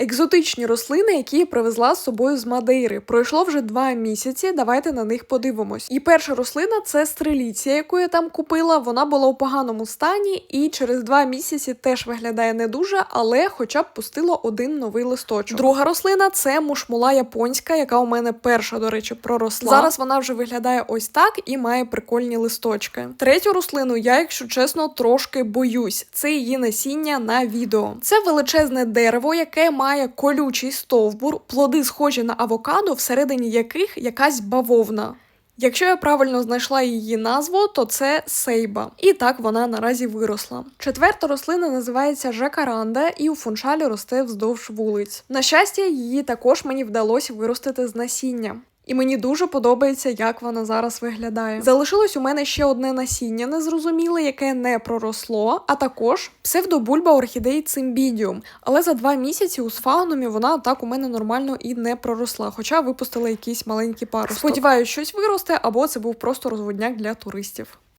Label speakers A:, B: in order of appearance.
A: Екзотичні рослини, які я привезла з собою з Мадейри. Пройшло вже два місяці. Давайте на них подивимось. І перша рослина це стреліція, яку я там купила. Вона була у поганому стані і через два місяці теж виглядає не дуже, але хоча б пустило один новий листочок. Друга рослина це мушмула японська, яка у мене перша, до речі, проросла. Зараз вона вже виглядає ось так і має прикольні листочки. Третю рослину я, якщо чесно, трошки боюсь. Це її насіння на відео. Це величезне дерево, яке має колючий стовбур, плоди схожі на авокадо, всередині яких якась бавовна. Якщо я правильно знайшла її назву, то це сейба. І так вона наразі виросла. Четверта рослина називається жакаранда і у фуншалі росте вздовж вулиць. На щастя, її також мені вдалося виростити з насіння. І мені дуже подобається, як вона зараз виглядає. Залишилось у мене ще одне насіння незрозуміле, яке не проросло, а також псевдобульба орхідеї цимбідіум. Але за два місяці у сфагнумі вона так у мене нормально і не проросла, хоча випустила якісь маленькі паросток. Сподіваюсь, щось виросте, або це був просто розводняк для туристів.